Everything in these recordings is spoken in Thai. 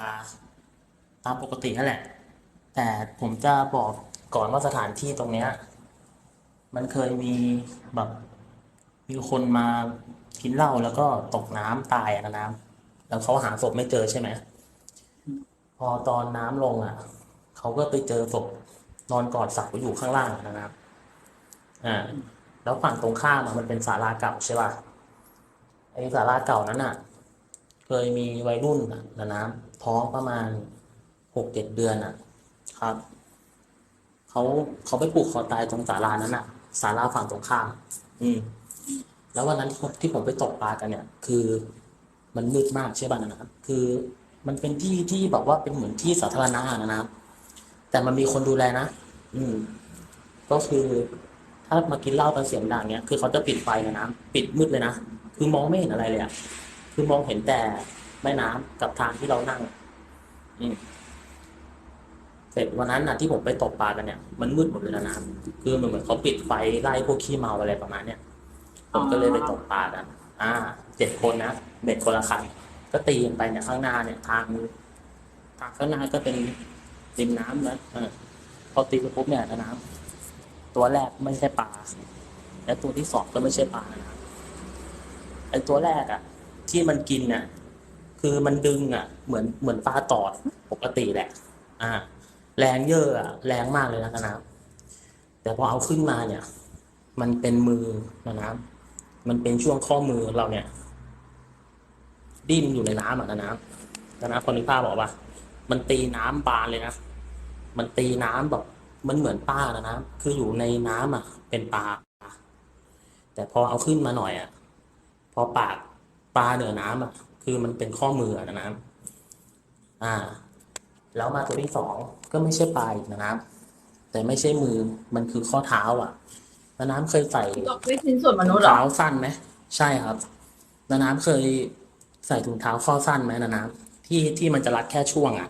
าตามปกตินั่นแหละ แต่ผมจะบอกก่อนว่าสถานที่ตรงเนี้ย มันเคยมีแบบมีคนมากินเหล้าแล้วก็ตกน้ำตายอะนะน้ำแล้วเขาหาศพไม่เจอใช่ไหมพอตอนน้ำลงอะเขาก็ไปเจอศพนอนกอดเสาอยู่ข้างล่างอะนะครับอ่าแล้วฝั่งตรงข้ามอะมันเป็นศาลาเก่าใช่ป่ะไอ้ศาลาเก่านั้นอะ เคยมีวัยรุ่นอะนะน้ำท้องประมาณหกเจ็ดเดือนอะ ครับเขาเขาไปผูกคอตายตรงศาลานั้นอะศาลาฝั่งตรงข้ามอืม แล้ววันนั้นที่ผมไปตกปลากันเนี่ย คือมันมืดมากใช่ป่ะนะครับ คือมันเป็นที่ที่แบบว่าเป็นเหมือนที่สาธารณะอะนะครับ แต่มันมีคนดูแลนะอืม ก็คือถ้ามากินเหล้ากันเสียงดังเนี้ยคือเขาจะปิดไฟนะนะปิดมืดเลยนะคือมองไม่เห็นอะไรเลยอะ คือมองเห็นแต่แม่น้ำกับทางที่เรานั่งอืเสร็จวันนั้นน่ะที่ผมไปตกปลากันเนี่ยมันมืดหมดเลยนะน้ำคือมันเหมือนเขาปิดไฟไล่พวกขี้เมาอะไรประมาณเนี้ยผมก็เลยไปตกปลากันอ่าเจ็ดคนนะเบ็ดคนละคันก็ตีกันไปเนี่ยข้างหน้าเนี่ยทางทางข้างหน้าก็เป็นริมน้ำนะเออพอตีไปปุ๊บเนี่ยนะน้ำตัวแรกไม่ใช่ปลาและตัวที่สองก็ไม่ใช่ปลานะไอตัวแรกอะ ที่มันกินเนี่ยคือมันดึงอะ เหมือนเหมือนปลาตอดปกติแหละ อ่า แรงเยอะอะ แรงมากเลยนะนะแต่พอเอาขึ้นมาเนี่ย มันเป็นมือนะน้ำมันเป็นช่วงข้อมือเราเนี่ย ดิ้นอยู่ในน้ำอะนะน้ำนะนะพอนึกภาพบอกว่ามันตีน้ำบานเลยนะมันตีน้ำแบบมันเหมือนปลานะนะคืออยู่ในน้ำอะ เป็นปลาแต่พอเอาขึ้นมาหน่อยอะ พอปาก ปลาเหนือน้ำอะคือมันเป็นข้อมืออะนะน้ำอ่า แล้วมาตัวที่สองก็ไม่ใช่ปลาอีกนะน้ำแต่ไม่ใช่มือมันคือข้อเท้า อะนะน้ำเคยใส่ตกด้วยชิ้นส่วนมนุษย์เหรอเท้าสั้นไหมใช่ครับนาน้ำเคยใส่ถุงเท้าข้อสั้นไหมนาน้ำที่ที่มันจะรัดแค่ช่วงอะ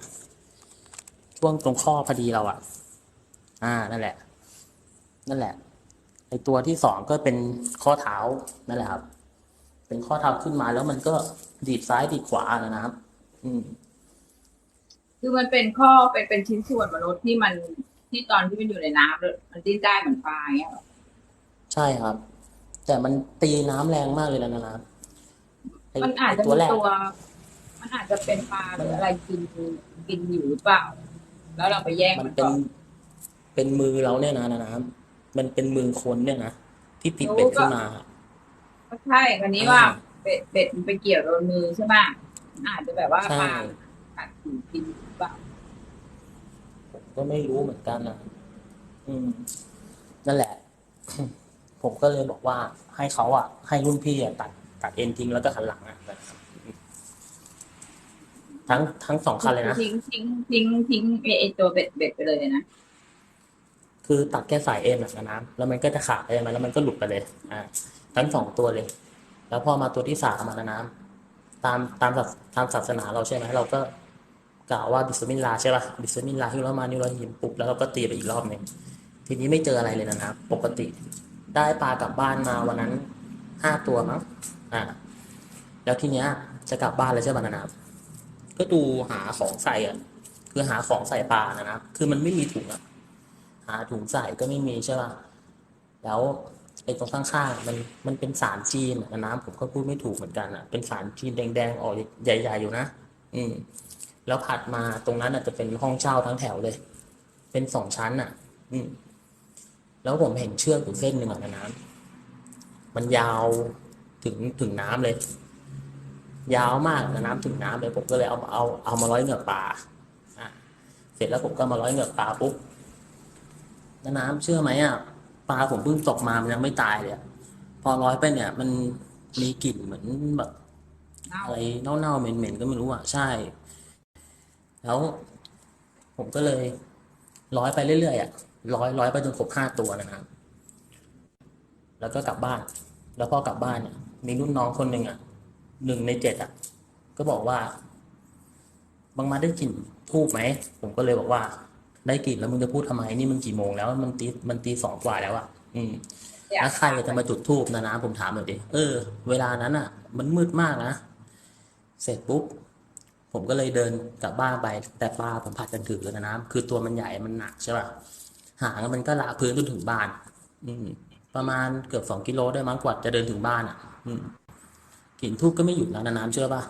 ช่วงตรงข้อพอดีเราอะ อ่านั่นแหละ นั่นแหละไอตัวที่สองก็เป็นข้อเท้านั่นแหละครับ เป็นข้อเท้าขึ้นมาแล้วมันก็ดีดซ้ายดีดขวานะน้ำอืม คือมันเป็นข้อเป็นเป็นชิ้นส่วนมนุษย์ที่มันที่ตอนที่มันอยู่ในน้ำเลยมันดิ้นได้เหมือนปลาอย่างเงี้ยเหรอใช่ครับ แต่มันตีน้ำแรงมากเลยนะนาน้ำไอ้มันอาจจะไตัวมีแรกตัวมันอาจจะเป็นปลาหรืออะไรกินกินอยู่หรือเปล่า แล้วเราไปแย่งมันมันเป็นก่อนเป็นมือเราเนี่ยนะนะน้ำมันเป็นมือคนเนี่ยนะที่ติดเบ็ดขึ้นมาก็ ใช่วันนี้ว่าเบ็ดเบ็ดมันไปเกี่ยวโดนมือใช่ไหมอาจจะแบบว่าใช่ ปลากัดอยู่กินหรือเปล่าผมก็ไม่รู้เหมือนกันนะอืม นั่นแหละ ผมก็เลยบอกว่าให้เขาอะ ให้รุ่นพี่อะตัดตัดเอ็นทิ้งแล้วก็หันหลังอะทั้งทั้งสองคันเลยนะ ทิ้งทิ้งทิ้งทิ้งไอ้ไอ้ตัวเบ็ดเบ็ดไปเลยนะคือตัดแค่สายเอ็นอะนะน้ำแล้วมันก็จะขาดใช่ไหมแล้วมันก็หลุดไปเลย อ่า ทั้งสองตัวเลย แล้วพอมาตัวที่สามมานะน้ำตามตามตามศาสนาเราใช่ไหมเราก็กล่าวว่าบิสมิลลาใช่ป่ะบิสมิลลาฮิรเราะมานิรเราะฮีมปุ๊บแล้วเราก็ตีไปอีกรอบหนึ่งทีนี้ไม่เจออะไรเลยนะน้ำปกติ ได้ปลากลับบ้านมาวันนั้นห้าตัวมั้งอ่าแล้วทีเนี้ยจะกลับบ้านแล้วใช่ป่ะนะน้ำก็ดูหาของใส่อะคือหาของใส่ปลานะนะคือมันไม่มีถุงอะหาถุงใส่ก็ไม่มีใช่ป่ะแล้ว ไอ้ตรงข้างๆมันมันเป็นสารจีนอะน้ำผมก็พูดไม่ถูกเหมือนกันอะเป็นสารจีนแดงๆออกใหญ่ๆอยู่นะอืม แล้วถัดมาตรงนั้นอาจจะเป็นห้องเช่าทั้งแถวเลย เป็นสองชั้นอะ อืม แล้วผมเห็นเชือกอยู่เส้นหนึ่งอะน้ำมันยาวถึงถึงน้ำเลย ยาวมากนะน้ำถึงน้ำเลยผมก็เลยเอาเอาเอามาร้อยเหงือกปลาอะเสร็จแล้วผมก็มาร้อยเหงือกปลาปุ๊บน้ำเชื่อไหมอะ ลาผมเพิ่งตกมามันยังไม่ตายเลยอะพอร้อยไปเนี่ย มันมีกลิ่นเหมือนแบบ อะไรเน่าๆเหม็นๆก็ไม่รู้อะใช่ แล้ว ผมก็เลยร้อยไปเรื่อยๆอะร้อยร้อยไปจนครบห้าตัวนะครับแล้วก็กลับบ้าน แล้วพอกลับบ้านเนี่ย มีรุ่นน้องคนหนึ่งอะหนึ่งในเจ็ดอะ ก็บอกว่า บางมาได้กลิ่นทูบไหม ผมก็เลยบอกว่า ได้กลิ่นแล้วมึงจะพูดทำไมนี่มันกี่โมงแล้วมันตีมันตีสองกว่าแล้วอะอืมแล้วใครจะมาจุดธูปนะนะผมถามหน่อยดิเออ เวลานั้นอะ มันมืดมากนะเสร็จปุ๊บพผมก็เลยเดินกลับบ้านไปแต่ปลาผมผัดกันถือนะน้ำคือตัวมันใหญ่มันหนักใช่ป่ะหางมันก็ละพื้นจนถึงบ้าน อืม ประมาณเกือบสองกิโลได้มั้งกว่าจะเดินถึงบ้านอะ อืมกลิ่นทูบก็ไม่หยุดแล้วนะน้ำเชื่อป่ะ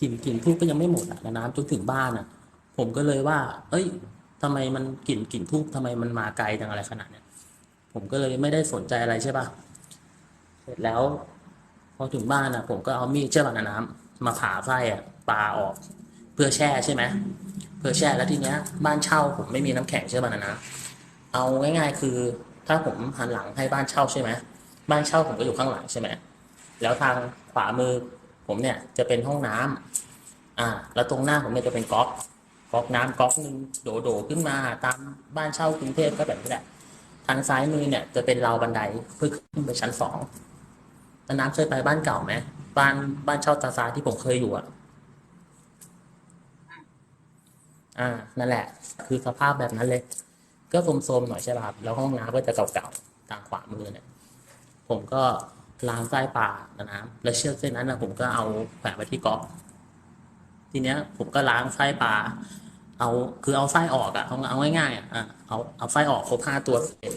กลิ่นกลิ่นทูบก็ยังไม่หมดอะนะน้ำจนถึงบ้านอะ ผมก็เลยว่า เอ้ยทำไมมันกลิ่นกลิ่นทูบทำไมมันมาไกลจังอะไรขนาดเนี้ยผมก็เลยไม่ได้สนใจอะไรใช่ป่ะเสร็จแล้ว พอถึงบ้านอะผมก็เอามีดเชือกนะน้ำมาผ่าไส้อะปลาออก เพื่อแช่ใช่ไหมเพื่อแช่แล้วทีเนี้ย บ้านเช่าผมไม่มีน้ำแข็งใช่ป่ะนะน้ำเอาง่าย ๆ คือ ถ้าผมหันหลังให้บ้านเช่าใช่ไหมบ้านเช่าผมก็อยู่ข้างหลังใช่ไหมแล้วทางขวามือผมเนี่ยจะเป็นห้องน้ำอ่า แล้วตรงหน้าผมเนี่ยจะเป็นก๊อก ก๊อกน้ำก๊อกหนึ่งโดดๆขึ้นมาตามบ้านเช่ากรุงเทพก็แบบนี้แหละทางซ้ายมือเนี่ยจะเป็นราวบันไดเพื่อขึ้นไปชั้นสองแล้วน้ำเคยไปบ้านเก่าไหมบ้านบ้านเช่าตาซาที่ผมเคยอยู่อะอ่านั่นแหละ คือสภาพแบบนั้นเลย ก็โทรมๆหน่อยใช่ป่ะครับแล้วห้องน้ำก็จะเก่าๆทางขวามือเนี่ย ผมก็ล้างไส้ปลานะน้ำแล้วเชือกเส้นนั้นนะผมก็เอาแขวนไว้ที่ก๊อก ทีเนี้ยผมก็ล้างไส้ปลาเอาคือเอาไส้ออกอะเอาเอาง่ายๆอะ่ะเอาเอาไส้ออกครบห้าตัวเสร็จ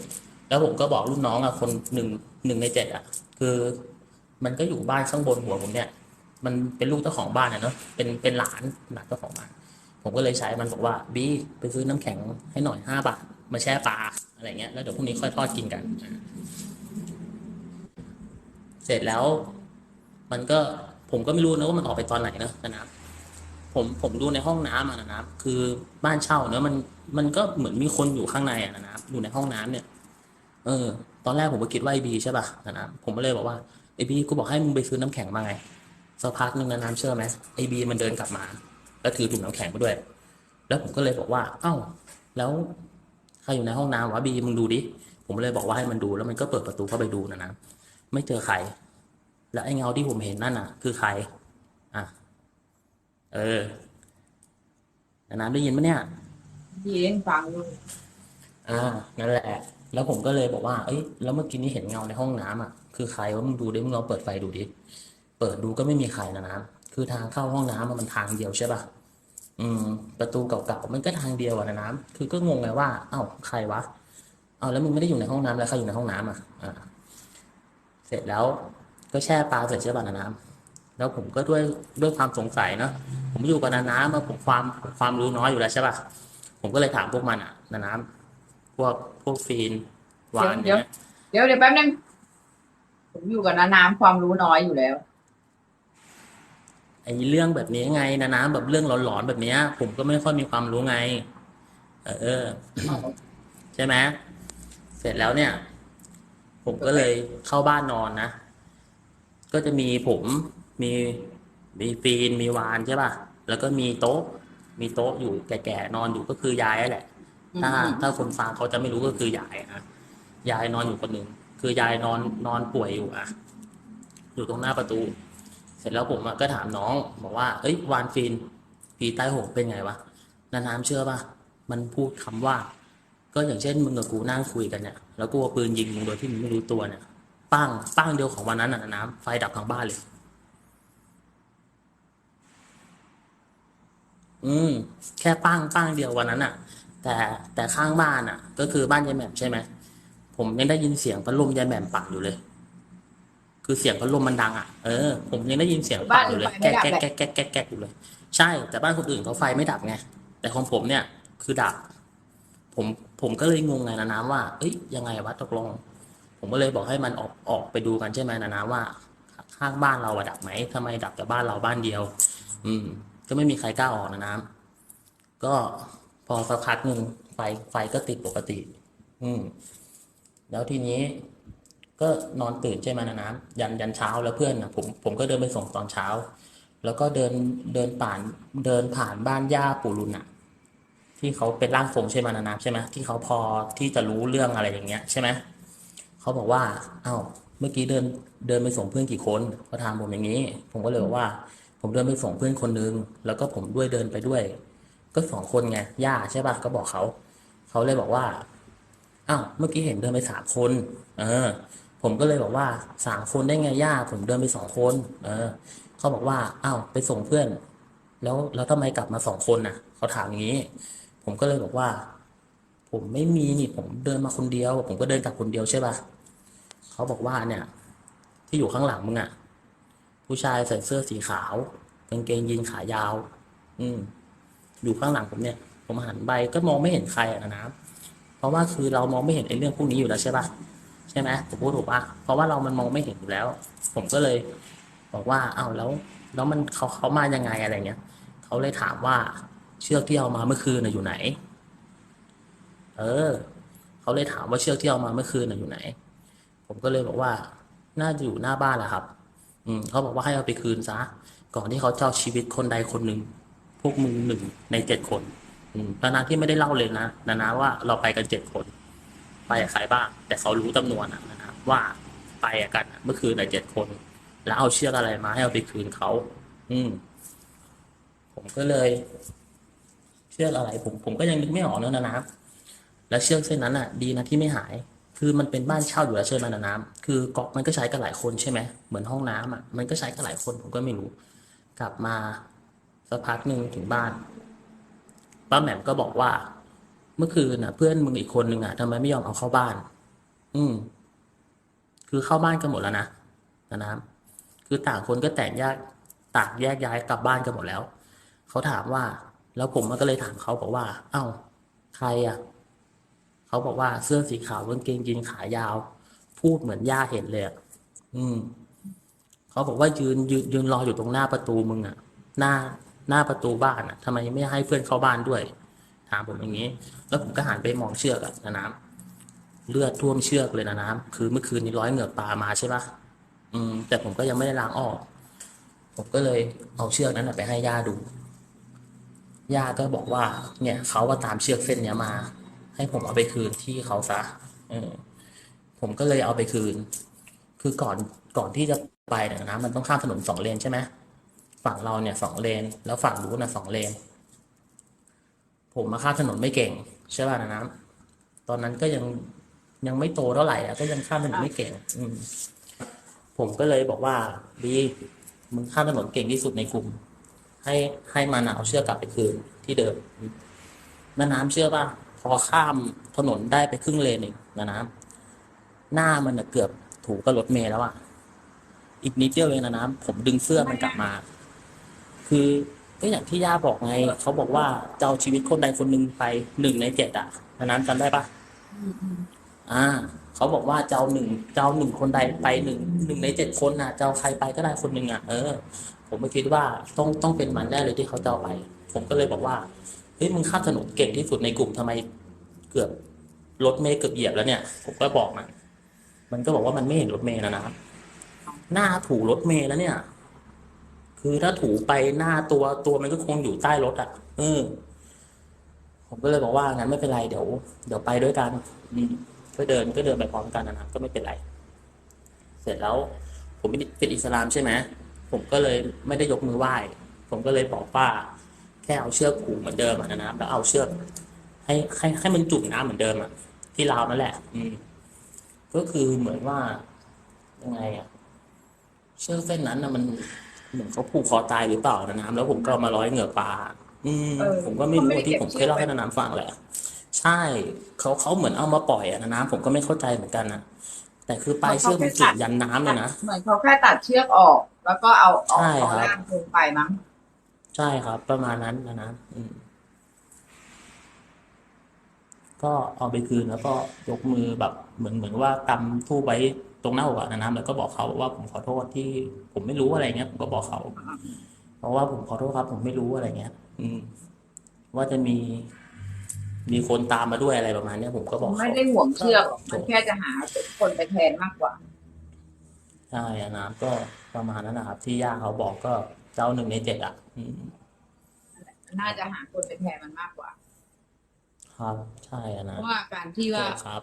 แล้วผมก็บอกรุ่นน้องอะคนหนึ่งหนึ่งในเจ็ดอะคือมันก็อยู่บ้านข้างบนหัวผมเนี่ย มันเป็นลูกเจ้าของบ้านอะเนาะเป็นเป็นหลานหลานเจ้าของบ้านผมก็เลยใช้มันบอกว่าบีไปซื้อน้ำแข็งให้หน่อยห้าบาทมาแช่ปลาอะไรเงี้ยแล้วเดี๋ยวพรุ่งนี้ค่อยทอดกินกัน เสร็จแล้ว มันก็ผมก็ไม่รู้นะว่ามันออกไปตอนไหนนะนะครับ ผมผมดูในห้องน้ำอะนะครับ คือบ้านเช่าเนอะมันมันก็เหมือนมีคนอยู่ข้างในอะนะครับอยู่ในห้องน้ำเนี่ย เออ ตอนแรกผมก็คิดว่าไอบีใช่ป่ะนะครับผมก็เลยบอกว่าไอบีกูบอกให้มึงไปซื้อน้ำแข็งมาไงสักพักหนึ่งนะน้ำเชื่อไหมไอบีมันเดินกลับมา แล้วถือถุงน้ำแข็งมาด้วย แล้วผมก็เลยบอกว่า เอ้า แล้วใครอยู่ในห้องน้ำวะบีมึงดูดิผมเลยบอกว่าให้มันดูแล้วมันก็เปิดประตูเข้าไปดูนะนะไม่เจอใคร แล้วไอ้เงาที่ผมเห็นนั่นน่ะ คือใคร อะ เออนะน้ำได้ยินไหมเนี่ยที่เล่นฟังอยู่อ่านั่นแหละ แล้วผมก็เลยบอกว่า เอ้ย แล้วเมื่อกี้นี้เห็นเงาในห้องน้ำอะ คือใครวะมึงดูดิ มึงลองเปิดไฟดูดิ เปิดดูก็ไม่มีใครนะน้ำคือทางเข้าห้องน้ำอะมันทางเดียวใช่ป่ะ อืม ประตูเก่าๆ มันก็ทางเดียวอะนะน้ำคือก็งงไงว่า เอ้า ใครวะ เอ้าแล้วมึงไม่ได้อยู่ในห้องน้ำแล้วใครอยู่ในห้องน้ำอะ อ่า เสร็จแล้ว ก็แช่ปลาเสร็จใช่ป่ะนะน้ำ แล้วผมก็ด้วยด้วยความสงสัยเนาะผมอยู่กับนาน้ำมาผมความความรู้น้อยอยู่แล้วใช่ป่ะผมก็เลยถามพวกมันอะนาน้ำพวกพวกฟีนหวานเดี๋ยวเนี่ยเดี๋ยวเดี๋ยวแป๊บนึงผมอยู่กับน้าน้ำความรู้น้อยอยู่แล้วไอ้เรื่องแบบนี้ไงนาน้ำแบบเรื่องหลอนๆแบบเนี้ย ผมก็ไม่ค่อยมีความรู้ไง เออใช่ไหมเสร็จแล้วเนี่ย ผมก็เลยเข้าบ้านนอนนะ ก็จะมีผม มีมีฟีนมีวานใช่ป่ะแล้วก็มีโต๊ะ มีโต๊ะอยู่แก่ๆนอนอยู่ก็คือยายนั่นแหละ ถ้าอืมถ้าคนฟังเขาจะไม่รู้ก็คือยายอะยายนอนอยู่คนหนึ่งคือยายนอนนอนป่วยอยู่อะอยู่ตรงหน้าประตู เสร็จแล้วผมอะก็ถามน้องบอกว่าเอ้ยวานฟีนผีใต้โหงเป็นไงวะนาน้ำเชื่อป่ะมันพูดคำว่า ก็อย่างเช่นมึงกับกูนั่งคุยกันเนี่ยแล้วกูเอาปืนยิงมึงโดยที่มึงไม่รู้ตัวเนี่ยปั้งปั้งเดียวของวันนั้นน่ะน้ำไฟดับทั้งบ้านเลย อืม แค่ปั้งปั้งเดียววันนั้นอะ แต่แต่ข้างบ้านอะ ก็คือบ้านยายแหม่มใช่ไหมผมยังได้ยินเสียงพัดลมยายแหม่มปั่นอยู่เลย คือเสียงพัดลมมันดังอะเออผมยังได้ยินเสียงปั่นอยู่เลย แก๊กแก๊กแก๊กแก๊กแก๊กแก๊กอยู่เลย ใช่แต่บ้านคนอื่นเขาไฟไม่ดับไงแต่ของผมเนี่ย คือดับ ผมผมก็เลยงงไงนะน้ำว่าเอ้ยยังไงวะตกลง ผมก็เลยบอกให้มันออกออกไปดูกันใช่ไหมนะน้ำว่า ข้างบ้านเราอะดับไหมทำไมดับแต่บ้านเราบ้านเดียว อืม ก็ไม่มีใครกล้าออกนะน้ำก็พอสักพักหนึ่งไฟไฟก็ติดปกติ อืม แล้วทีนี้ก็นอนตื่นใช่ไหมนะน้ำยันยันเช้าแล้วเพื่อนนะผมผมก็เดินไปส่งตอนเช้า แล้วก็เดินเดินผ่านเดินผ่านบ้านย่าปู่รุนอะที่เขาเป็นร่างทรงใช่ไหมนะน้ำใช่ไหมที่เขาพอที่จะรู้เรื่องอะไรอย่างเงี้ยใช่ไหมเขาบอกว่า เอ้า เมื่อกี้เดินเดินไปส่งเพื่อนกี่คนเขาถามผมอย่างนี้ ผมก็เลยบอกว่า ผมเดินไปส่งเพื่อนคนนึง แล้วก็ผมด้วยเดินไปด้วย ก็สองคนไงย่าใช่ป่ะก็บอกเขาเขาเลยบอกว่าอ้าวเมื่อกี้เห็นเดินไปสามคน เออ ผมก็เลยบอกว่าสามคนได้ไงย่า ผมเดินไปสองคน เออเขาบอกว่าอ้าวไปส่งเพื่อน แล้วแล้วทำไมกลับมาสองคนน่ะเขาถามอย่างนี้ ผมก็เลยบอกว่า ผมไม่มีนี่ผมเดินมาคนเดียว ผมก็เดินกลับคนเดียวใช่ป่ะเขาบอกว่าเนี่ย ที่อยู่ข้างหลังมึงอะ ผู้ชายใส่เสื้อสีขาวกางเกงยีนขายาว อืม อยู่ข้างหลังผมเนี่ย ผมหันไปก็มองไม่เห็นใครอะนะเพราะว่าคือเรามองไม่เห็นไอ้เรื่องพวกนี้อยู่แล้วใช่ปะใช่ไหมผมพูดถูกป่ะเพราะว่าเรามันมองไม่เห็นอยู่แล้ว ผมก็เลย บอกว่าอ้าวแล้ว แล้วมันเขาเขามายังไงอะไรเงี้ยเขาเลยถามว่าเชือกที่เอามาเมื่อคืนน่ะอยู่ไหน เออเขาเลยถามว่าเชือกที่เอามาเมื่อคืนน่ะอยู่ไหน ผมก็เลยบอกว่า น่าจะอยู่หน้าบ้านแหละครับ อืมเขาบอกว่าให้เอาไปคืนซะก่อนที่เขาจะเอาชีวิตคนใดคนหนึ่ง พวกมึงหนึ่งในเจ็ดคน อืมนานาที่ไม่ได้เล่าเลยนะนานาว่าเราไปกันเจ็ดคน ไปกับใครบ้าง แต่เขารู้จำนวนอะนะว่าไปกันเมื่อคืนในเจ็ดคน แล้วเอาเชือกอะไรมาให้เอาไปคืนเขาอืม ผมก็เลย เชือกอะไร ผม ผมก็ยังนึกไม่ออกเนอะนะน้ำแล้วเชือกเส้นนั้นอะ ดีนะที่ไม่หาย คือมันเป็นบ้านเช่าอยู่แล้วใช่ไหมนะน้ำคือก๊อกมันก็ใช้กันหลายคนใช่ไหมเหมือนห้องน้ำอะมันก็ใช้กันหลายคนผมก็ไม่รู้ กลับมาสักพักหนึ่งถึงบ้านป้าแหม่มก็บอกว่า เมื่อคืนน่ะ เพื่อนมึงอีกคนนึงอะทำไมไม่ยอมเอาเข้าบ้าน อืม คือเข้าบ้านกันหมดแล้วนะนะน้ำคือต่างคนก็แต่งแยกต่างแยกย้ายกลับบ้านกันหมดแล้วเขาถามว่า แล้วผมมันก็เลยถามเขาบอกว่า เอ้าใครอะ เขาบอกว่าเสื้อสีขาวกางเกงยีนขายาว พูดเหมือนย่าเห็นเลยอืมเขาบอกว่ายืนยืนยืนรออยู่ตรงหน้าประตูมึงอะหน้าหน้าประตูบ้านอะทำไมไม่ให้เพื่อนเข้าบ้านด้วย ถามผมอย่างนี้ แล้วผมก็หันไปมองเชือกอะนะน้ำเลือดท่วมเชือกเลยนะน้ำคือเมื่อคืนนี้ร้อยเหงือกปลามาใช่ปะอืม แต่ผมก็ยังไม่ได้ล้างออก ผมก็เลยเอาเชือกนั้นไปให้ย่าดูย่าก็บอกว่า เนี่ยเขาว่าตามเชือกเส้นเนี้ยมา ให้ผมเอาไปคืนที่เขาซะเออผมก็เลยเอาไปคืน คือก่อนก่อนที่จะไปเนี่ยนะ มันต้องข้ามถนนสองเลนใช่ไหมฝั่งเราเนี่ยสองเลน แล้วฝั่งนู้น่ะสองเลน ผมมาข้ามถนนไม่เก่งใช่ป่ะนะน้ำตอนนั้นก็ยังยังไม่โตเท่าไหร่อะก็ยังข้ามถนนไม่เก่ง อืมผมก็เลยบอกว่าบีมึงข้ามถนนเก่งที่สุดในกลุ่ม ให้ให้มันเอาเชือกกลับไปคืนที่เดิมแม่น้ำเชื่อป่ะ พอข้ามถนนได้ไปครึ่งเลนเองนะน้ำหน้ามันอะเกือบถูกกับรถเมล์แล้วอะอีกนิดเดียวเลยนะน้ำผมดึงเสื้อมันกลับมา คือก็อย่างที่ย่าบอกไง เขาบอกว่าจะเอาชีวิตคนใดคนหนึ่งไปหนึ่งในเจ็ดอะนะน้ำจำได้ปะอ่า เขาบอกว่าเจ้าหนึ่งเจ้าหนึ่งคนใดไปหนึ่งหนึ่งในเจ็ดคนน่ะเจ้าใครไปก็ได้คนหนึ่งอะเออผมไม่คิดว่าต้องต้องเป็นมันแน่เลยที่เขาจะเอาไป ผมก็เลยบอกว่าเฮ้ยมึงข้ามถนนเก่งที่สุดในกลุ่มทำไมเกือบรถเมย์เกือบเหยียบแล้วเนี่ย ผมก็บอกมัน มันก็บอกว่ามันไม่เห็นรถเมย์แล้วนะหน้าถูรถเมย์แล้วเนี่ย คือถ้าถูไปหน้าตัวตัวมันก็คงอยู่ใต้รถอะ เออ ผมก็เลยบอกว่างั้นไม่เป็นไรเดี๋ยว เดี๋ยวไปด้วยกันก็เดินก็เดินไปพร้อมกันนะครับก็ไม่เป็นไร เสร็จแล้ว ผมเป็นเป็นอิสลามใช่ไหมผมก็เลยไม่ได้ยกมือไหว้ ผมก็เลยบอกว่า แค่เอาเชือกผูกเหมือนเดิมอะนะครับแล้วเอาเชือกให้ให้ให้มันจุ่มน้ำเหมือนเดิมอะที่ราวนั่นแหละ อืม ก็คือเหมือนว่ายังไงอะเชือกเส้นนั้นนะมันเหมือนเขาผูกคอตายหรือเปล่านะน้ำแล้วผมก็เอามาร้อยเหงือกปลาอืมเออผมก็ไม่รู้เขาไม่ได้ที่ผมเก็บเคยเล่าเชือกให้น้ำฟังแหละ ใช่เขาเขาเหมือนเอามาปล่อยอะนะน้ำผมก็ไม่เข้าใจเหมือนกันนะแต่คือปลายเชือกมันจุดยันน้ำเลยนะเหมือนเขาแค่ตัดเชือกออก แล้วก็เอาเอาใช่เอาครับล่างลงไปมั้ง ใช่ครับ ประมาณนั้นนะนะอืมก็เอาไปคืนแล้วก็ยกมือแบบเหมือนเหมือนว่ากำทูบไว้ตรงหน้าอกอะนะนะแล้วก็บอกเขาว่าผมขอโทษที่ ผมไม่รู้อะไรเงี้ยผมก็บอกเขาเพราะว่าผมขอโทษครับ ผมไม่รู้อะไรเงี้ย อืม ว่าจะมีมีคนตามมาด้วยอะไรประมาณเนี้ยผมก็บอกไม่เขาได้ห่วงเชือกหรอกจมันบแค่จะหาคนไปแทนมากกว่าใช่อะนะก็ประมาณนั้นนะครับ ที่ย่าเขาบอกก็ เจ้าหนึ่งในเจ็ดอะอืมน่าจะหาคนไปแทนมันมากกว่า ครับใช่อะเพนะราะว่าการที่ว่าครับ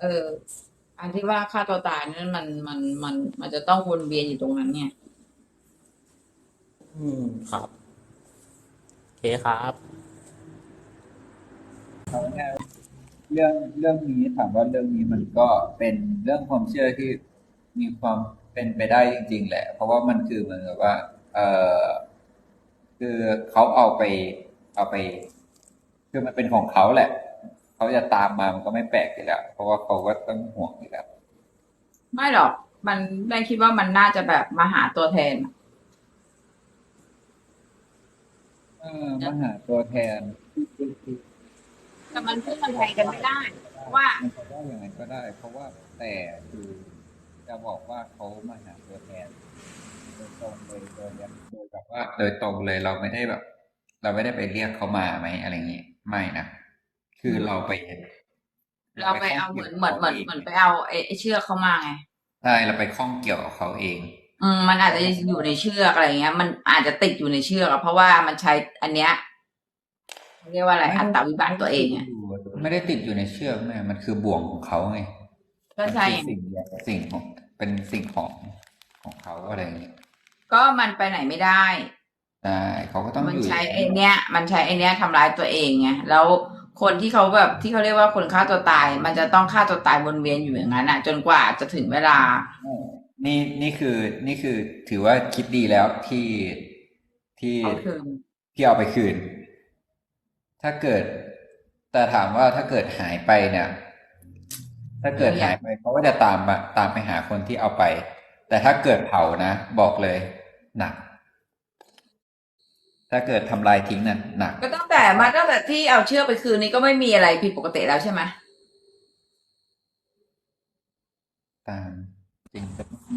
เออการที่ว่าฆ่าตัวตายนั้นมันมันมัน มันจะต้องวนเวียนอยู่ตรงนั้นเนี่ย อืมครับโอเคครับเรื่องเรื่องนี้ถามว่าเรื่องนี้มันก็เป็นเรื่องความเชื่อที่มีความเป็นไปได้จริง ๆ แหละ เพราะว่ามันคือเหมือนกับว่า เอ่อคือเขาเอาไป เอาไป คือมันเป็นของเขาแหละ เขาจะตามมามันก็ไม่แปลกอยู่แล้ว เพราะว่าเขาก็ต้องห่วงอยู่แล้ว ไม่หรอก มันแม่คิดว่ามันน่าจะแบบมาหาตัวแทนเออมาหาตัวแทน แต่มันพูดมันไทยกันไม่ได้เพราะว่ามันจะได้อย่างไรก็ได้ เพราะว่าแต่คือจะบอกว่าเขามาหาตัวแทน โดยตรงเลยโดยยังโดยแบบว่าโดยตรงเลยเราไม่ได้แบบ เราไม่ได้ไปเรียกเขามาไหมอะไรอย่างงี้ไม่นะคือเราไป เราไปเอาเหมือนเหมือนเหมือนเหมือนไปเอาไอ้ไอ้เชือกเข้ามาไงใช่เราไปข้องเกี่ยวกับเขาเอง อืมมันอาจจะอยู่ในเชือกอะไรเงี้ย มันอาจจะติดอยู่ในเชือกอะเพราะว่ามันใช้อันเนี้ยเรียกว่าอะไรอัตราวิบัติตัวเองอะไม่ได้ติดอยู่ในเชือกแม่มันคือบ่วงของเขาไงก็ใช่มันคือสิ่งสิ่งของเป็นสิ่งของของเขาอะไรอย่างเงี้ย ก็มันไปไหนไม่ได้ใช่เขาก็ต้องมันอยู่ใช้ไอ้เนี้ย มันใช้ไอ้เนี้ยทำร้ายตัวเองไงแล้วคนที่เขาแบบที่เขาเรียกว่าคนฆ่าตัวตาย มันจะต้องฆ่าตัวตายวนเวียนอยู่อย่างนั้นอะจนกว่าจะถึงเวลา นี่นี่คือนี่คือถือว่าคิดดีแล้วที่ที่เอาคืนที่เอาไปคืน ถ้าเกิด แต่ถามว่าถ้าเกิดหายไปเนี่ย ถ้าเกิดหายไปเขาก็จะตามมาตามไปหาคนที่เอาไป แต่ถ้าเกิดเผานะ บอกเลยหนัก ถ้าเกิดทำลายทิ้งน่ะหนัก ก็ตั้งแต่มาตั้งแต่ที่เอาเชือกไปคืนนี้ก็ไม่มีอะไรผิดปกติแล้วใช่ไหมตามจริง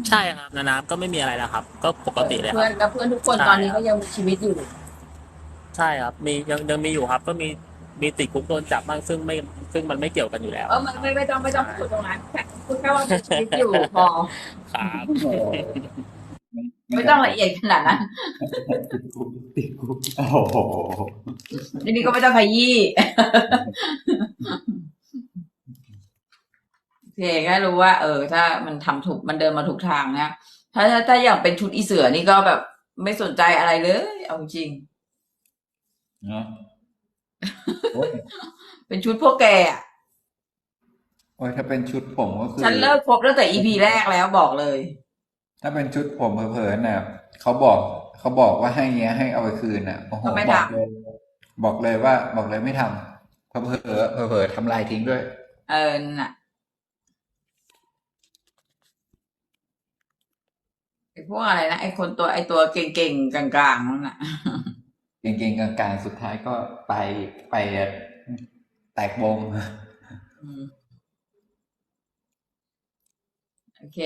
ใช่ครับนาน้ำก็ไม่มีอะไรแล้วครับ ก็ปกติเลยคเพื่อรันบแล้วเพื่อนทุกคนใช่ตอนนี้ก็ยังมีชีวิตอยู่ ใช่ครับ มียังยังมีอยู่ครับ ก็มี มีติดคุกโดนจับบ้างซึ่งไม่ซึ่งมันไม่เกี่ยวกันอยู่แล้วเออมันไม่ไม่ต้องไม่ต้องพูดตรงนั้นแค่พูดแค่ว่ามีชีวิตอยู่พอครับไม่ต้องละเอียดขนาดนั้นติดคุกติดคุกโอ้โหทีนี้ก็ไม่ต้องขยี้โอเคแค่รู้ว่า เออ ถ้ามันทำถูกมันเดินมาถูกทางนะถ้าถ้าถ้าอย่างเป็นชุดอีเสือนี่ก็แบบไม่สนใจอะไรเลย เอาจริงเนาะโอ้ย เป็นชุดพวกแกอะโอ้ยถ้าเป็นชุดผมก็คือฉันเลิกคบตั้งแต่อีพีแรกแล้วบอกเลย ถ้าเป็นชุดผมเผลอๆน่ะเขาบอกเขาบอกว่าให้เงี้ยให้เอาไปคืนน่ะโอ้โหก็ไม่บทำอกเลยบอกเลยว่า บอกเลยไม่ทำเผลอเผลอๆเผลอๆทำลายทิ้งด้วย เออน่ะไอ้พวกอะไรนะไอ้คนตัวไอ้ตัวเก่งๆกลางๆนั่นน่ะ เก่งๆกลางๆสุดท้ายก็ไปไปแตกวงอืมโอเค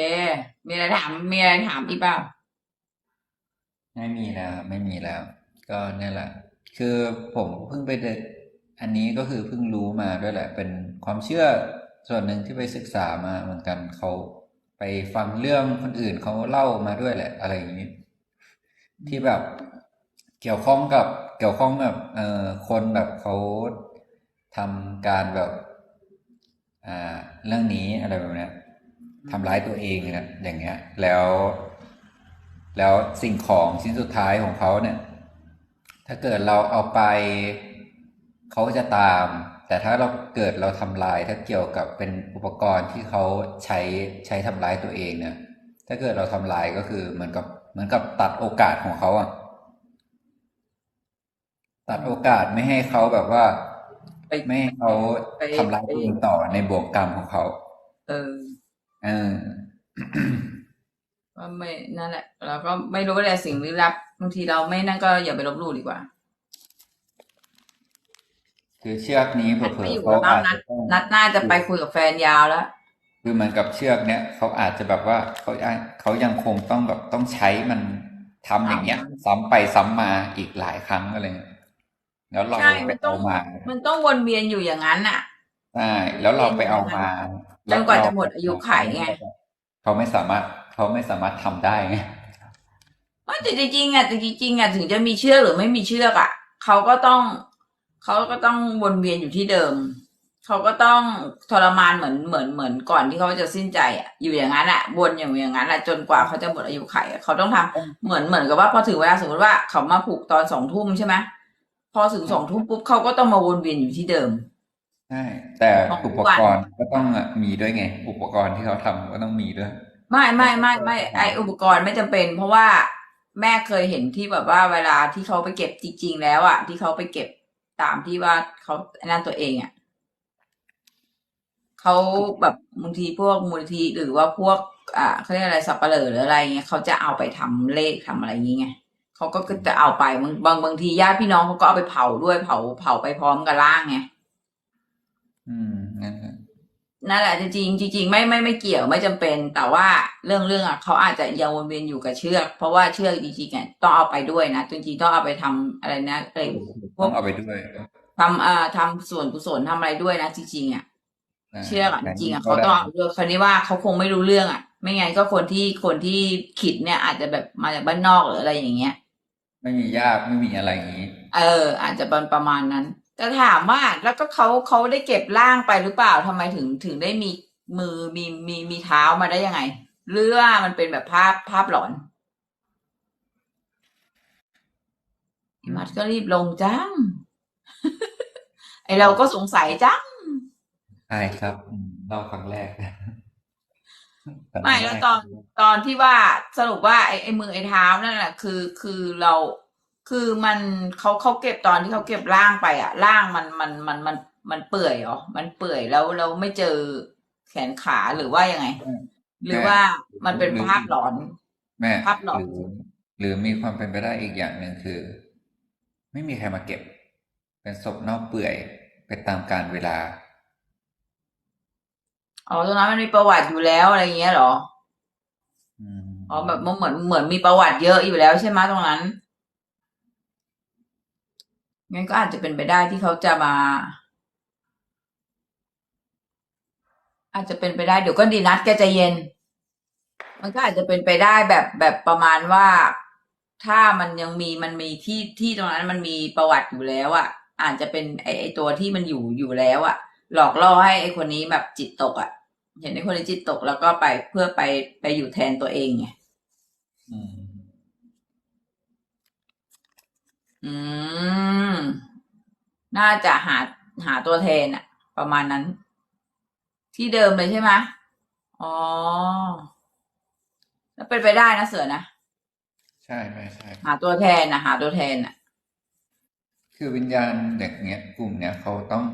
มีอะไรถาม มีอะไรถามอีกเปล่า ไม่มีแล้ว ไม่มีแล้ว ก็เนี่ยแหละ คือผมเพิ่งไปเดนอันนี้ก็คือเพิ่งรู้มาด้วยแหละ เป็นความเชื่อส่วนหนึ่งที่ไปศึกษามาเหมือนกันเขาไปฟังเรื่องคนอื่นเขาเล่ามาด้วยแหละ อะไรอย่างนี้ ที่แบบ เกี่ยวข้องกับเกี่ยวข้องกับเอ่อคนแบบเขาทำการแบบอ่าเรื่องนี้อะไรแบบเนี้ยทำร้ายตัวเองนะอย่างเงี้ย แล้ว แล้วสิ่งของชิ้นสุดท้ายของเขาเนี่ย ถ้าเกิดเราเอาไปเขาจะตาม แต่ถ้าเราเกิดเราทำลาย ถ้าเกี่ยวกับเป็นอุปกรณ์ที่เขาใช้ใช้ทำร้ายตัวเองเนี่ยถ้าเกิดเราทำลายก็คือเหมือนกับเหมือนกับตัดโอกาสของเขาอะ ตัดโอกาสไม่ให้เขาแบบว่าไปไม่ให้เขาไปทำร้ายตัวเองต่อในบ่วงกรรมของเขาเออเออก็ไม่นั่นแหละเราก็ไม่รู้ว่าอะไรสิ่งลี้ลับบางทีเราไม่นั่นก็อย่าไปลบหลู่ดีกว่า คือเชือกนี้เผลอไม่อยู่ๆเขากับเราอาจนัดจะต้องนัดหน้าจะไปคุยกับแฟนยาวแล้วคือเหมือนกับเชือกเนี้ยเขาอาจจะแบบว่าเขายังเขายังคงต้องแบบต้องใช้มันทำอย่างเงี้ย ซ้ำไปซ้ำมาอีกหลายครั้งอะไรเงี้ย แล้วเราใช่ไปมันต้เอาองมา มันต้องวนเวียนอยู่อย่างนั้นน่ะ ใช่แล้วเราไปเอามาจนกว่าจะหมดอายุไขไงเขาไม่สามารถเขาไม่สามารถทำได้ไงว่าแต่จริงๆอะแต่จริงๆอะถึงจะมีเชือกหรือไม่มีเชือกอะเขาก็ต้องเขาก็ต้องวนเวียนอยู่ที่เดิมเขาก็ต้องทรมานเหมือนเหมือนเหมือนก่อนที่เขาจะสิ้นใจอะอยู่อย่างนั้นอะวนอย่างอย่างนั้นอะจนกว่าเขาจะหมดอายุไขอะเขาต้องทำเหมือนเหมือนกับว่าพอถึงเวลาสมมติว่าเขามาผูกตอนสองทุ่มใช่ไหม พอถึงสองทุ่มปุ๊บเขาก็ต้องมาวนเวียนอยู่ที่เดิม ใช่ แต่ของทุอุกปวันกรณ์ก็ต้องมีด้วยไง อุปกรณ์ที่เขาทำก็ต้องมีด้วย ไม่ไม่ไม่ไม่ไออุปกรณ์ไม่จำเป็น เพราะว่าแม่เคยเห็นที่แบบว่าเวลาที่เขาไปเก็บจริง ๆ แล้วอะที่เขาไปเก็บตามที่ว่าเขานั่นตัวเองอะเขาแบบบางทีพวกมูลทีหรือว่าพวก อ่าเขาเรียกอะไรสับปะเหร่อหรืออะไรเงี้ยเขาจะเอาไปทำเลขทำอะไรอย่างเงี้ย เขาก็จะเอาไปบางบางบางทีญาติพี่น้องเขาก็เอาไปเผาด้วยเผาเผาไปพร้อมกับร่างไงอืมนั่นแหละนั่นแหละจริงๆจริงๆไม่ไม่ไม่เกี่ยวไม่จำเป็น แต่ว่าเรื่องเรื่องอะเขาอาจจะยังวนเวียนอยู่กับเชือก เพราะว่าเชือกจริงๆอะต้องเอาไปด้วยนะจริงๆต้องเอาไปทำอะไรนะอะไรพต้วอกงเอาไปด้วยทำอ่าทำส่วนกุศลทำอะไรด้วยนะจริงๆอะนะเชือกอะจริงๆอะก็เขาได้ต้องเอาด้วยคราวนี้ว่าเขาคงไม่รู้เรื่องอะ ไม่งั้นก็คนที่คนที่ขิดเนี่ยอาจจะแบบมาจากบ้านนอกหรืออะไรอย่างเงี้ย ไม่มีญาติไม่มีอะไรอย่างนี้ เออ อาจจะเป็นประมาณนั้น แต่ถามว่าแล้วก็เขาเขาได้เก็บร่างไปหรือเปล่าทำไมถึงถึงได้มีมือมีมีมีเท้ามาได้ยังไงหรือว่ามันเป็นแบบภาพภาพหลอนพี่มัดก็รีบลงจัง ไอเราก็สงสัยจัง ใช่ครับอืมเล่าครั้งแรก ไม่แล้วตอนตอนที่ว่าสรุปว่าไอ้ไอ้มือไอ้เท้านั่นแหละคือคือเราคือมันเขาเขาเก็บตอนที่เขาเก็บร่างไปอะร่างมันมันมันมันมันเปื่อยเหรอมันเปื่อยแล้วเราไม่เจอแขนขาหรือว่ายังไง หรือว่ามันเป็นภาพหลอน แม่ภาพหลอนรือหรือมีความเป็นไปได้อีกอย่างหนึ่งคือ ไม่มีใครมาเก็บ เป็นศพเน่าเปื่อยไปตามกาลเวลา อ๋อตรงนั้นมันมีประวัติอยู่แล้วอะไรอย่างเงี้ยเหรออืมอ๋อแบบมันเหมือนเหมือนมีประวัติเยอะอยู่แล้วใช่ไหมตรงนั้นงั้นก็อาจจะเป็นไปได้ที่เขาจะมา อาจจะเป็นไปได้เดี๋ยวก็ดีนัดแกใจเย็น มันก็อาจจะเป็นไปได้แบบแบบประมาณว่าถ้ามันยังมีมันมีที่ที่ตรงนั้นมันมีประวัติอยู่แล้วอะ่ะ อาจจะเป็นไอไอตัวที่มันอยู่อยู่แล้วอะ่ะ หลอกล่อให้ไอคนนี้แบบจิตตกอะ่ะ เห็นไอคนนี้จิตตกแล้วก็ไปเพื่อไปไปอยู่แทนตัวเองไงอืมอืมน่าจะหาหาตัวแทนอะประมาณนั้น ที่เดิมเลยใช่ไหมอ๋อแล้วเป็นไปได้นะเสือนะใช่ไม่ใช่หาตัวแทนนะหาตัวแทนอะคือวิญญาณเด็กเนี้ยกลุ่มเนี้ยเขาต้อง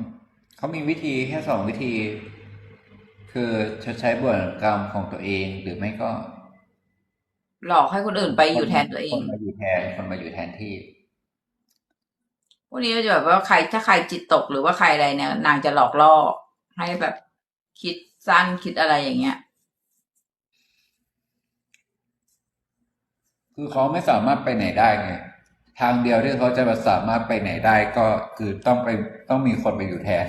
เขามีวิธีแค่สองวิธี คือชดใช้บทกรรมของตัวเองหรือไม่ก็หลอกให้คนอื่นไปอยู่แทนตัวเอคงนมาอยู่แทนคนมาอยู่แทนที่ พวกนี้ก็จะแบบว่าใครถ้าใครจิตตกหรือว่าใครอะไรเนี่ย นางจะหลอกล่อให้แบบคิดสั้นคิดอะไรอย่างเงี้ย คือเขาไม่สามารถไปไหนได้ไงทางเดียวที่เขาจะสามารถไปไหนได้ก็คือต้องไปต้องมีคนไปอยู่แทน